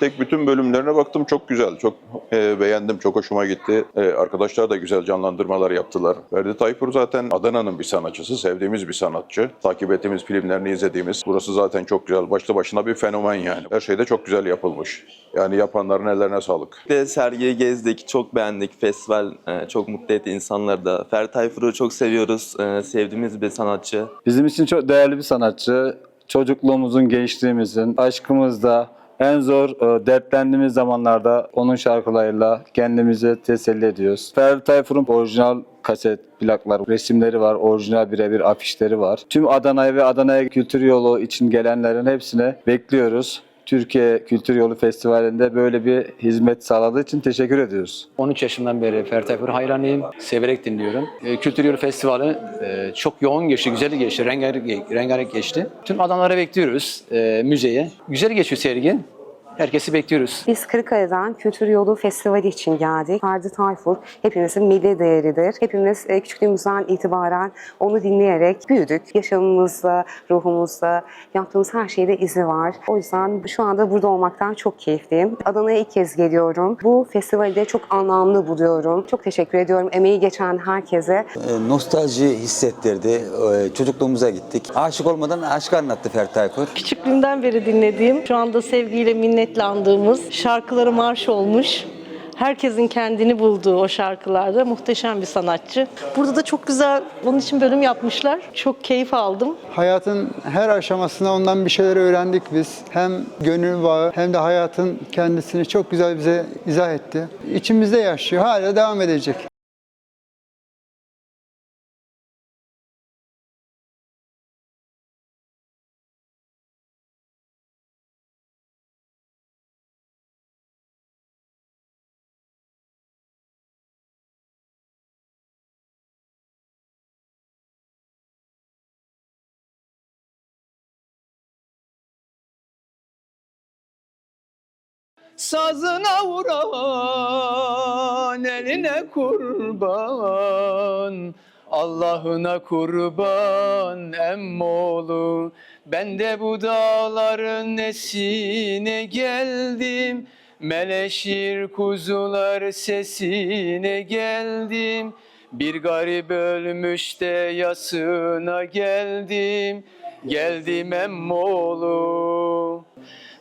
Tek bütün bölümlerine baktım çok güzel, çok e, beğendim, çok hoşuma gitti. E, arkadaşlar da güzel canlandırmalar yaptılar. Ferdi Tayfur zaten Adana'nın bir sanatçısı, sevdiğimiz bir sanatçı. Takip ettiğimiz filmlerini izlediğimiz. Burası zaten çok güzel, başlı başına bir fenomen yani. Her şey de çok güzel yapılmış. Yani yapanların ellerine sağlık. de sergiyi gezdik, çok beğendik. Festival e, çok mutlu etti insanları da. Ferdi Tayfur'u çok seviyoruz. E, sevdiğimiz bir sanatçı. Bizim için çok değerli bir sanatçı. Çocukluğumuzun, gençliğimizin, aşkımızda en zor e, dertlendiğimiz zamanlarda onun şarkılarıyla kendimizi teselli ediyoruz. Ferdi Tayfur'un orijinal kaset, plaklar, resimleri var, orijinal birebir afişleri var. Tüm Adana'ya ve Adana'ya kültür yolu için gelenlerin hepsine bekliyoruz. Türkiye Kültür Yolu Festivali'nde böyle bir hizmet sağladığı için teşekkür ediyoruz. 13 yaşından beri Ferdi Tayfur hayranıyım. Severek dinliyorum. E, Kültür Yolu Festivali e, çok yoğun geçti, güzel geçti, rengarenk, rengarenk geçti. Tüm adamları bekliyoruz e, müzeye. Güzel geçiyor sergi. Herkesi bekliyoruz. Biz Kırıkkale'den Kültür Yolu Festivali için geldik. Ferdi Tayfur hepimizin milli değeridir. Hepimiz e, küçüklüğümüzden itibaren onu dinleyerek büyüdük. Yaşamımızda, ruhumuzda, yaptığımız her şeyde izi var. O yüzden şu anda burada olmaktan çok keyifliyim. Adana'ya ilk kez geliyorum. Bu festivali de çok anlamlı buluyorum. Çok teşekkür ediyorum emeği geçen herkese. E, nostalji hissettirdi. E, Çocukluğumuza gittik. Aşık olmadan aşk anlattı Ferdi Tayfur. Küçüklüğümden beri dinlediğim, şu anda sevgiyle minnetlandığımız şarkıları marş olmuş. Herkesin kendini bulduğu o şarkılarda muhteşem bir sanatçı. Burada da çok güzel onun için bölüm yapmışlar. Çok keyif aldım. Hayatın her aşamasında ondan bir şeyler öğrendik biz. Hem gönül bağı hem de hayatın kendisini çok güzel bize izah etti. İçimizde yaşıyor, hala devam edecek. Sazına vuran eline kurban. Allah'ına kurban emmoğlu Ben de bu dağların nesine geldim. Meleşir kuzular sesine geldim. Bir garip ölmüş de yasına geldim. Geldim emmoğlu